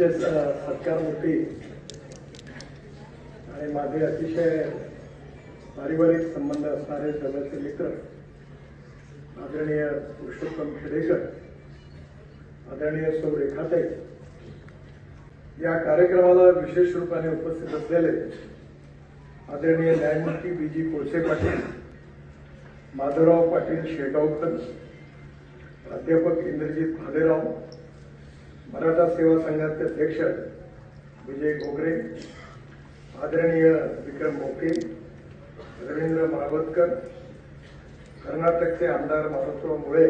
आमचे स- आणि माझे अतिशय पारिवारिक संबंध असणारे जवळचे मित्र आदरणीय पुरुषोत्तम खेडेकर आदरणीय सौ रेखाताई या कार्यक्रमाला विशेष रूपाने उपस्थित असलेले आदरणीय न्यायमूर्ती बी जी कोळसे पाटील माधवराव पाटील शेगावकर प्राध्यापक इंद्रजित भालेराव मराठा सेवा संघाचे अध्यक्ष विजय गोगरे आदरणीय विक्रम मोके रवींद्र माळवतकर कर्नाटकचे आमदार मारुतराव मुळे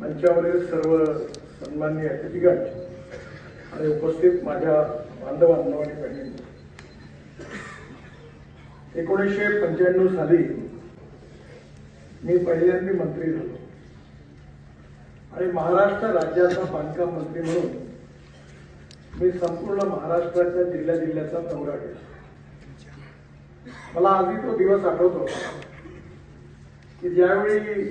मंचावरील सर्व सन्मान्य अतिथीगण आणि उपस्थित माझ्या बांधवांना आणि बहिणी एकोणीसशे पंच्याण्णव साली मी पहिल्यांदा मंत्री झालो. आणि महाराष्ट्र राज्याचा बांधकाम मंत्री म्हणून मी संपूर्ण महाराष्ट्राच्या जिल्ह्या जिल्ह्याचा दौरा केला. मला आधी तो दिवस आठवतो. की ज्यावेळी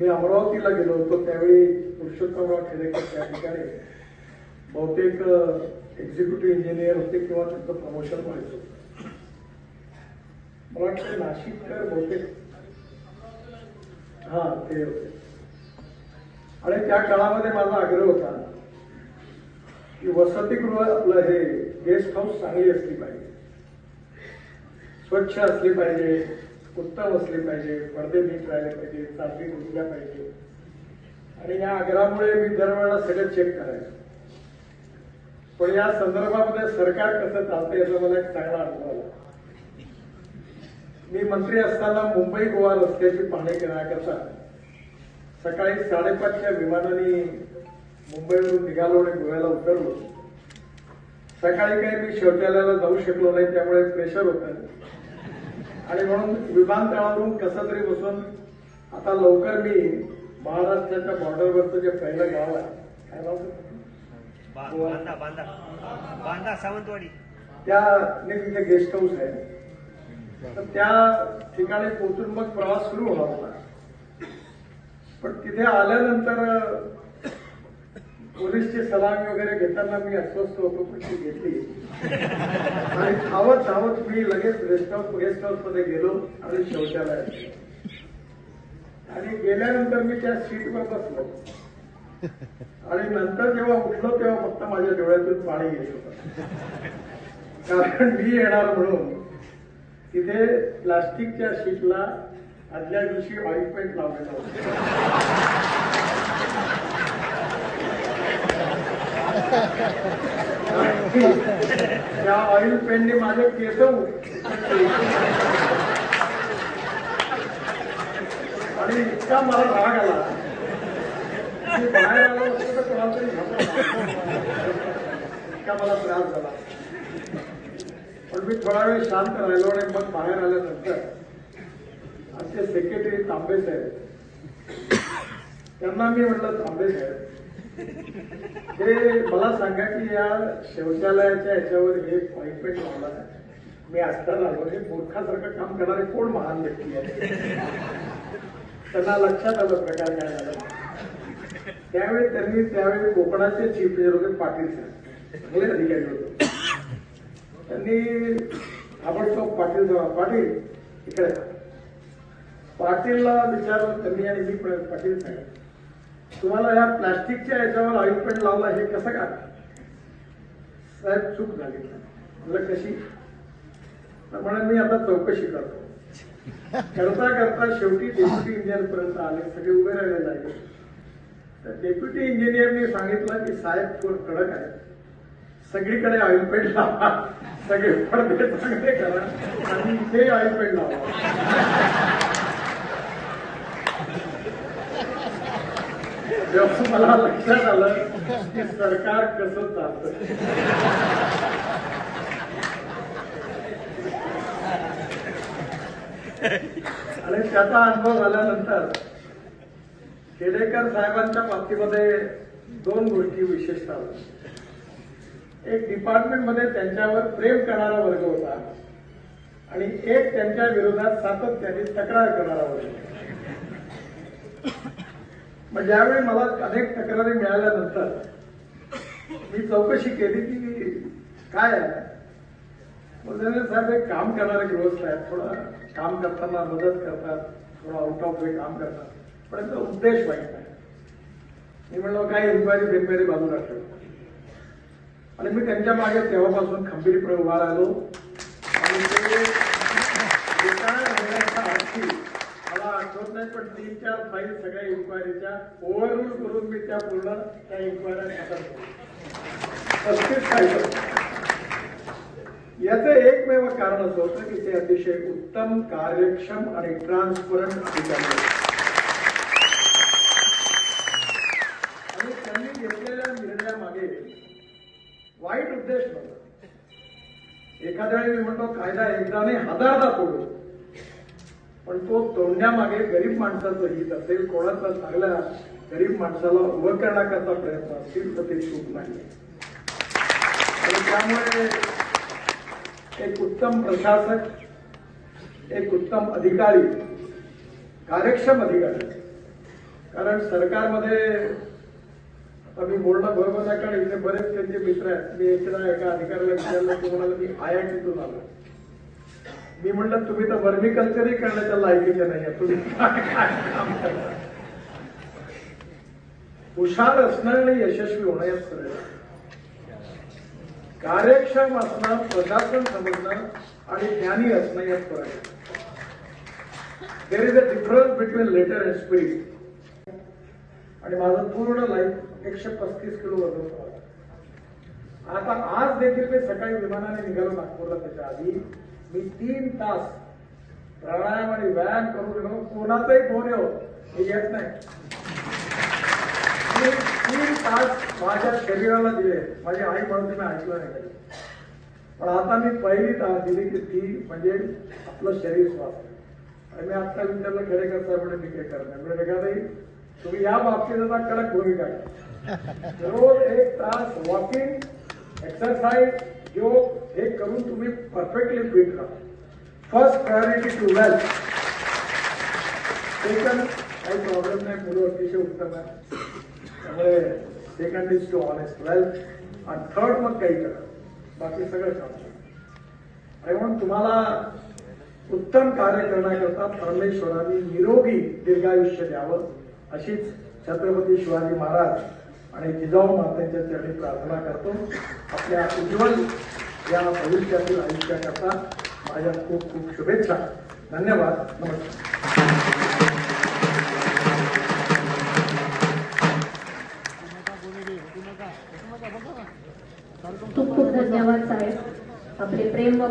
मी अमरावतीला गेलो होतो त्यावेळी पुरुषोत्तमराव खेडेकर त्या ठिकाणी बहुतेक एक्झिक्युटिव्ह इंजिनियर होते किंवा त्यांचं प्रमोशन व्हायचं होतं. मला वाटतं नाशिककर बहुतेक हा ते होते. आणि त्या काळामध्ये माझा आग्रह होता की वसतिगृह आपलं हे गेस्ट हाऊस चांगली असली पाहिजे. स्वच्छ असली पाहिजे उत्तम असली पाहिजे पडदे नीट राहिले पाहिजे चांगली उठल्या पाहिजे. आणि या आग्रहामुळे मी दरवेळेला सगळं चेक करायचो. पण या संदर्भामध्ये सरकार कसं चालतंय याचा मला एक चांगला अनुभव आला. मी मंत्री असताना मुंबई गोवा रस्त्याची पाहणी करण्याकरता सकाळी साडेपाचच्या विमानाने मुंबईवरून निघालो आणि गोव्याला उतरलो. सकाळी काही मी शौचालयाला जाऊ शकलो नाही त्यामुळे प्रेशर होतं. आणि म्हणून विमानतळावरून कसं तरी बसून आता लवकर मी महाराष्ट्राच्या बॉर्डरवरचं जे पहिलं गाव आहे काय सावंतवाडी. त्या तिथे गेस्ट हाऊस आहे. तर त्या ठिकाणी पोहोचून मग प्रवास सुरू होणार होता पण तिथे आल्यानंतर पोलीसची सलामी वगैरे घेताना मी अस्वस्थ होतो पण ती घेतली. आणि धावत धावत मी लगेच रेस्ट हाऊस गेस्ट हाऊसमध्ये गेलो आणि शौचालयात गेलो. आणि गेल्यानंतर मी त्या सीटवर बसलो. आणि नंतर जेव्हा उठलो तेव्हा फक्त माझ्या डोळ्यातून पाणी येत होतं. कारण मी येणार म्हणून तिथे प्लास्टिकच्या शीटला आदल्या दिवशी ऑइलपेंट लावलेलं होतं. त्या ऑइल पेनने माझे केस आणि इतका मला राग आला. मी बाहेर आलो असतो तर कोणाला तरी इतका मला त्रास झाला. पण मी थोडा वेळ शांत राहिलो आणि मग बाहेर आल्यानंतर त्यांचे सेक्रेटरी तांबे साहेब. त्यांना मी म्हटलं तांबे साहेब हे मला सांगा की या शौचालयाच्या याच्यावर हे पॉइंटमेंट लावला आहे. मी असताना आलो. हे मूर्खासारखं काम करणारे कोण महान व्यक्ती आहे त्यांना लक्षात आलं प्रकार काय झाला. त्यावेळी त्यांनी त्यावेळी कोकणाचे चीफ इंजिनियर होते पाटील साहेब. चांगले अधिकारी होते. त्यांनी ताबडतोब पाटील पाटील इकडे पाटीलला विचारलं त्यांनी आणि मी पाटील साहेब तुम्हाला या प्लास्टिकच्या याच्यावर ऑइल लावला हे कसं का साहेब चूक झाली. म्हणलं कशी? तर म्हणे मी आता चौकशी करतो. करता करता शेवटी डेप्युटी इंजिनियर पर्यंत आले सगळे उभे राहिले आहे तर डेप्युटी इंजिनियरने सांगितलं की साहेब कोण कडक आहे. सगळीकडे ऑइलपेंट लावा. सगळे पडदे चांगले करा. आणि इथे ऑइलपेंट लावा. तेव्हा मला लक्षात आलं की सरकार कसं चालतं. आणि त्याचा अनुभव झाल्यानंतर केडेकर साहेबांच्या बाबतीमध्ये दोन गोष्टी विशेषतः. एक डिपार्टमेंटमध्ये त्यांच्यावर प्रेम करणारा वर्ग होता आणि एक त्यांच्या विरोधात सातत्याने तक्रार करणारा वर्ग मग ज्यावेळी मला अनेक तक्रारी मिळाल्यानंतर मी चौकशी केली की काय आहे? मग साहेब एक काम करणारे गृहस्थ आहेत थोडं काम करताना मदत करतात थोडं आउट ऑफ वे काम करतात. पण त्याचा उद्देश वाईट आहे मी म्हणलो काही इन्क्वायरी बिनक्वायरी बाजूला ठेव आणि मी त्यांच्या मागे तेव्हापासून खंबीरपणे उभा राहिलो. आणि ते मला आठवत नाही पण तीन चार फाईल सगळ्या इन्क्वायरीच्या ओव्हररूल करून मी त्या पूर्ण त्या इन्क्वायऱ्या पस्तीस फाईल याचं एकमेव कारण असं होतं की ते अतिशय उत्तम कार्यक्षम आणि ट्रान्सपरंट अधिकारी आणि त्यांनी घेतलेल्या निर्णयामागे वाईट उद्देश नव्हता. एखाद्या वेळी मी म्हणतो कायदा एकदा नाही हजारदा तोडू पण तो तोडण्यामागे गरीब माणसाचं हित असेल कोणाचा चांगल्या गरीब माणसाला उभं करण्याकरता प्रयत्न असतील तर ते चूक नाही. आणि त्यामुळे एक उत्तम प्रशासक एक उत्तम अधिकारी कार्यक्षम अधिकारी कारण सरकारमध्ये आता मी बोलणं बरोबर नाही कारण इथे बरेच त्यांचे मित्र आहेत. मी एकदा एका अधिकाऱ्याला विचारलं की म्हणाला मी आय आय टीतून आलो मी म्हणलं तुम्ही तर वर्मिकल्चरही करण्याच्या लायकीचे नाही तुम्ही हुशार असणं आणि यशस्वी होणं यात फरक आहे. कार्यक्षम असणं प्रशासन समजणं आणि ज्ञानी असणं यात फरक आहे. There is a difference between letter and spirit आणि माझं पूर्ण लाईफ एकशे पस्तीस किलो वजन आता आज देखील मी सकाळी विमानाने निघालो नागपूरला त्याच्या आधी. मी तीन तास प्राणायाम आणि व्यायाम करून गेलो. कोणाचाही फोन येऊ. हे येत नाही. तीन तास माझ्या शरीराला दिले. माझी आई म्हणून मी ऐकलं नाही. कधी पण आता मी पहिली तास दिली की ती म्हणजे आपलं शरीर स्वास्थ्य. आणि मी आत्ता विचारलं खरे करता म्हणजे मी काय करणार? म्हणजे रेखाताई तुम्ही या बाबतीत आता कडक भूमिका रोज एक तास वॉकिंग एक्सरसाइज योग हे करून तुम्ही परफेक्टली फिट राहा. First priority to wealth second काही प्रॉब्लेम नाही मुलं अतिशय उत्तम आहे त्यामुळे second is to honest wealth आणि थर्ड मग काही करा. बाकी सगळं काम आणि म्हणून तुम्हाला उत्तम कार्य करण्याकरता परमेश्वराने निरोगी दीर्घायुष्य द्यावं अशीच छत्रपती शिवाजी महाराज आणि जिजाऊ मातेच्या चरणी प्रार्थना करतो. आपल्या उज्ज्वल या भविष्यातील आयुष्याकरता माझ्या खूप खूप शुभेच्छा. धन्यवाद. नमस्कार. खूप खूप धन्यवाद साहेब. आपले प्रेम व